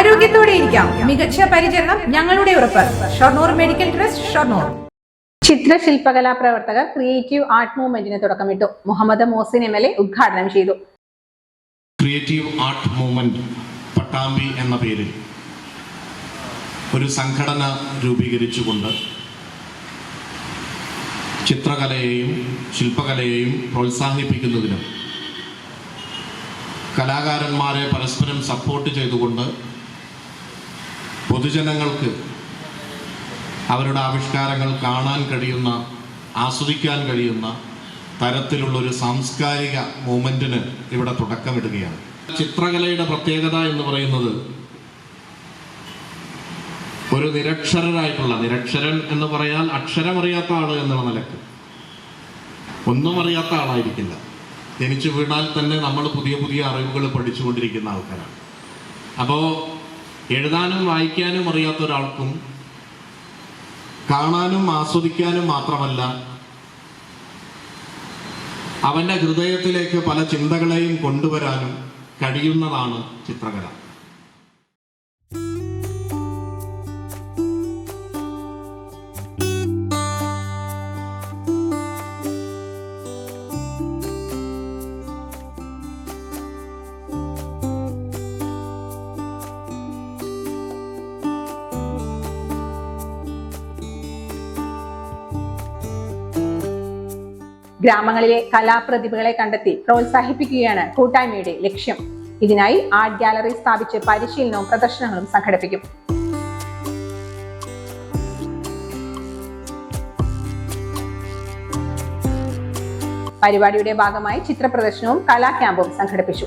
ആരോഗ്യത്തോടെ ഇരിക്കാം. മികച്ച പരിചരണം ഞങ്ങളുടെ ഉറപ്പ്. Shoranur medical trust Shoranur. ചിത്രശില്പകലാ പ്രവർത്തകർ ക്രിയേറ്റീവ് ആർട്ട് മൂവ്മെന്റിന് തുടക്കമിട്ടു. Muhammad Mohsin M L A ഉദ്ഘാടനം ചെയ്തു. ക്രിയേറ്റീവ് ആർട്ട് മൂവ്മെന്റ് പട്ടാമ്പി എന്ന പേരിൽ ഒരു സംഘടന രൂപീകരിച്ചുകൊണ്ട് ചിത്രകലയെയും ശില്പകലയെയും പ്രോത്സാഹിപ്പിക്കുന്നതിനും കലാകാരന്മാരെ പരസ്പരം സപ്പോർട്ട് ചെയ്തുകൊണ്ട് പൊതുജനങ്ങൾക്ക് അവരുടെ ആവിഷ്കാരങ്ങൾ കാണാൻ കഴിയുന്ന ആസ്വദിക്കാൻ കഴിയുന്ന തരത്തിലുള്ള ഒരു സാംസ്കാരിക മൂവ്മെന്റിന് ഇവിടെ തുടക്കമിടുകയാണ്. ചിത്രകലയുടെ പ്രത്യേകത എന്ന് പറയുന്നത് ഒരു നിരക്ഷരനായിട്ടുള്ള നിരക്ഷരൻ എന്ന് പറയാൻ അക്ഷരമറിയാത്ത ആൾ എന്നുള്ള നിലയ്ക്ക്. ഒന്നും അറിയാത്ത ആളായിരിക്കില്ല. ജനിച്ചു വീണാൽ തന്നെ നമ്മൾ പുതിയ പുതിയ അറിവുകൾ പഠിച്ചുകൊണ്ടിരിക്കുന്ന ആൾക്കാരാണ്. അപ്പോൾ എഴുതാനും വായിക്കാനും അറിയാത്ത ഒരാൾക്കും കാണാനും ആസ്വദിക്കാനും മാത്രമല്ല അവന്റെ ഹൃദയത്തിലേക്ക് പല ചിന്തകളെയും കൊണ്ടുവരാനും കഴിയുന്നതാണ് ചിത്രകല. ഗ്രാമങ്ങളിലെ കലാപ്രതിഭകളെ കണ്ടെത്തി പ്രോത്സാഹിപ്പിക്കുകയാണ് കൂട്ടായ്മയുടെ ലക്ഷ്യം. ഇതിനായി ആർട്ട് ഗാലറി സ്ഥാപിച്ച് പരിശീലനവും പ്രദർശനങ്ങളും സംഘടിപ്പിക്കും. പരിപാടിയുടെ ഭാഗമായി ചിത്രപ്രദർശനവും കലാ ക്യാമ്പും സംഘടിപ്പിച്ചു.